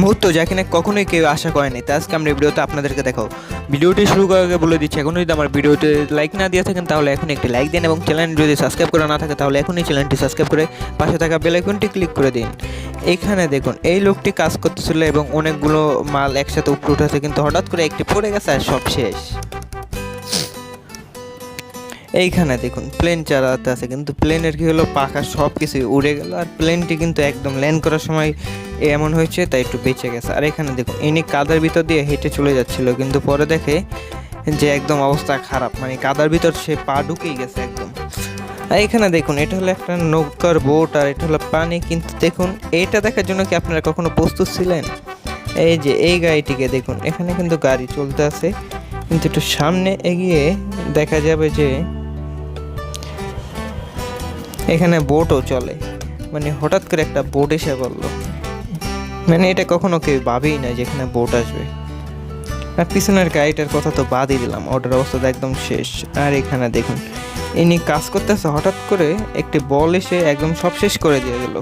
মুহূর্ত যা কিনা কখনোই কেউ আশা করেনি। তা আজকে আমরা ভিডিওতে আপনাদেরকে দেখাও ভিডিওটি শুরু করার আগে বলে দিচ্ছি এখনও যদি আমার ভিডিওতে লাইক না দিয়ে থাকেন, তাহলে এখন একটি লাইক দিন এবং চ্যানেল যদি সাবস্ক্রাইব করা না থাকে, তাহলে এখনই চ্যানেলটি সাবস্ক্রাইব করে পাশে থাকা বেলাইকনটি ক্লিক করে দিন। এখানে দেখুন, এই লোকটি কাজ করতেছিল এবং অনেকগুলো মাল একসাথে উপরে উঠেছে, কিন্তু হঠাৎ করে একটি পড়ে গেছে আর সব শেষ। এইখানে দেখুন প্লেন চালাতে আছে, কিন্তু প্লেনের কি হলো, পাখা সব কিছুই উড়ে গেল, আর প্লেনটি কিন্তু একদম ল্যান্ড করার সময় এমন হয়েছে, তাই একটু বেঁচে গেছে। আর এখানে দেখুন, ইনি কাদার ভিতর দিয়ে হেঁটে চলে যাচ্ছিল, কিন্তু পরে দেখে যে একদম অবস্থা খারাপ মানে কাদার ভিতর সে পা ঢুকেই গেছে একদম। আর এখানে দেখুন, এটা হলো একটা নৌকার বোট আর এটা হলো পানি, কিন্তু দেখুন, এটা দেখার জন্য কি আপনারা কখনো প্রস্তুত ছিলেন? এই যে, এই গাড়িটিকে দেখুন, এখানে কিন্তু গাড়ি চলতে আছে, কিন্তু একটু সামনে এগিয়ে দেখা যাবে যে এখানে বোটও চলে। মানে হঠাৎ করে একটা বোট এসে পড়ল। মানে এটা কখনো কেউ ভাবেই না যে এখানে বোট আসবে। আর পিছনের গাড়িটার কথা তো বাদই দিলাম ওটার অবস্থা একদম শেষ। আর এখানে দেখুন, ইনি কাজ করতেছে, হঠাৎ করে একটি বল এসে একদম সব শেষ করে দিয়ে গেল।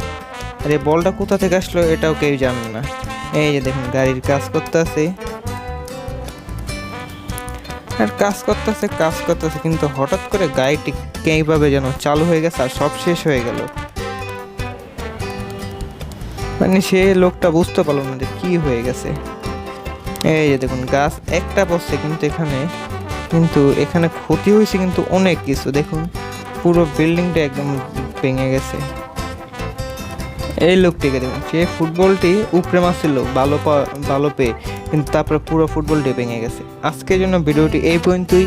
আর এই বলটা কোথা থেকে আসলো এটাও কেউ জানে না। এই যে দেখুন, গাড়ির কাজ করতেছে। আর কাজ করতেছে কাজ করতেছে, কিন্তু হঠাৎ করে গাড়িটি এইভাবে যেন চালু হয়ে গেছে আর সব শেষ হয়ে গেল। মানে সে লোকটা বুঝতে পারল না যে কি হয়ে গেছে। এই যে দেখুন, গাছ একটা পড়ছে কিন্তু এখানে কিন্তু এখানে ক্ষতি হয়েছে কিন্তু অনেক কিছু। দেখুন, পুরো বিল্ডিংটা একদম ভেঙে গেছে। এই লোকটিকে দেখুন, সে ফুটবলটি উপরে মারছিল, ভালো ভালো পেয়ে, কিন্তু তারপরে পুরো ফুটবলটি ভেঙে গেছে। আজকের জন্য ভিডিওটি এই পর্যন্তই।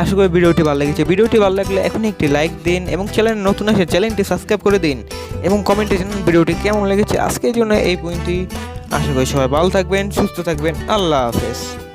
আশা করি ভিডিওটি ভালো লেগেছে। ভিডিওটি ভালো লাগলে এখনই একটি লাইক দিন এবং চ্যানেল নতুন আসে চ্যানেলটি সাবস্ক্রাইব করে দিন এবং কমেন্টে জানান ভিডিওটি কেমন লেগেছে। আজকের জন্য এই পর্যন্তই। আশা করি সবাই ভালো থাকবেন, সুস্থ থাকবেন। আল্লাহ হাফেজ।